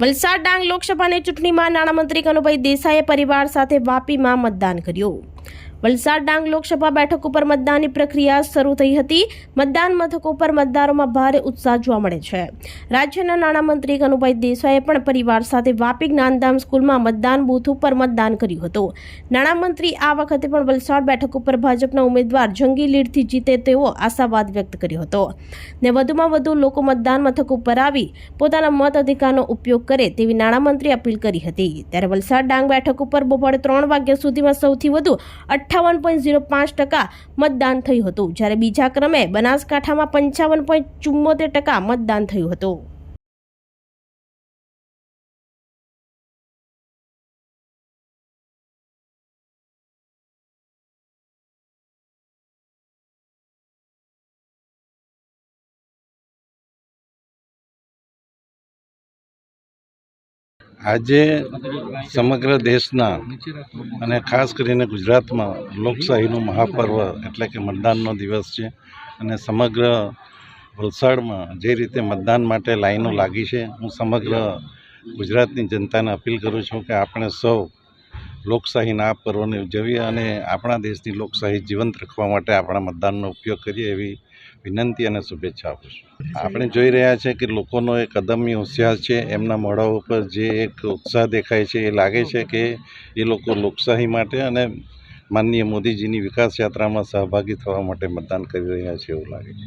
વલસાડ ડાંગ લોકસભાની ચૂંટણીમાં નાણામંત્રી કનુભાઈ દેસાઈએ પરિવાર સાથે વાપીમાં મતદાન કર્યું. વલસાડ ડાંગ લોકસભા બેઠક ઉપર મતદાનની પ્રક્રિયા શરૂ થઈ હતી. મતદાન મથકો પર મતદારોમાં ભારે ઉત્સાહ જોવા મળે છે. રાજ્યના નાણામંત્રી કનુભાઈ દેસાઈએ પણ પરિવાર સાથે વાપી જ્ઞાનધામ સ્કૂલમાં મતદાન બૂથ ઉપર મતદાન કર્યું હતું. નાણામંત્રી આ વખતે પણ વલસાડ બેઠક ઉપર ભાજપના ઉમેદવાર જંગી લીડથી જીતે તેવો આશાવાદ વ્યક્ત કર્યો હતો. ને વધુમાં વધુ લોકો મતદાન મથક ઉપર આવી પોતાના મત અધિકારનો ઉપયોગ કરે તેવી નાણામંત્રી અપીલ કરી હતી. ત્યારે વલસાડ ડાંગ બેઠક ઉપર બપોરે ત્રણ વાગ્યા સુધીમાં સૌથી વધુ અઠ્ઠાવન પોઈન્ટ ઝીરો પાંચ ટકા મતદાન થયું હતું. જ્યારે બીજા ક્રમે બનાસકાંઠામાં પંચાવન પોઈન્ટ ચુમ્મોતેર ટકા મતદાન થયું હતું. આજે સમગ્ર દેશના અને ખાસ કરીને ગુજરાતમાં લોકશાહીનું મહાપર્વ એટલે કે મતદાનનો દિવસ છે અને સમગ્ર વલસાડમાં જે રીતે મતદાન માટે લાઈનો લાગી છે, હું સમગ્ર ગુજરાતની જનતાને અપીલ કરું છું કે આપણે સૌ લોકશાહીના આ પર્વને ઉજવીએ અને આપણા દેશની લોકશાહી જીવંત રાખવા માટે આપણા મતદાનનો ઉપયોગ કરીએ એવી વિનંતી અને શુભેચ્છા આપું છું. આપણે જોઈ રહ્યા છે કે લોકોનો એક અદમ્ય હોશિયાર છે. એમના મોઢા ઉપર જે એક ઉત્સાહ દેખાય છે એ લાગે છે કે એ લોકો લોકશાહી માટે અને માનનીય મોદીજીની વિકાસ યાત્રામાં સહભાગી થવા માટે મતદાન કરી રહ્યા છે એવું લાગે છે.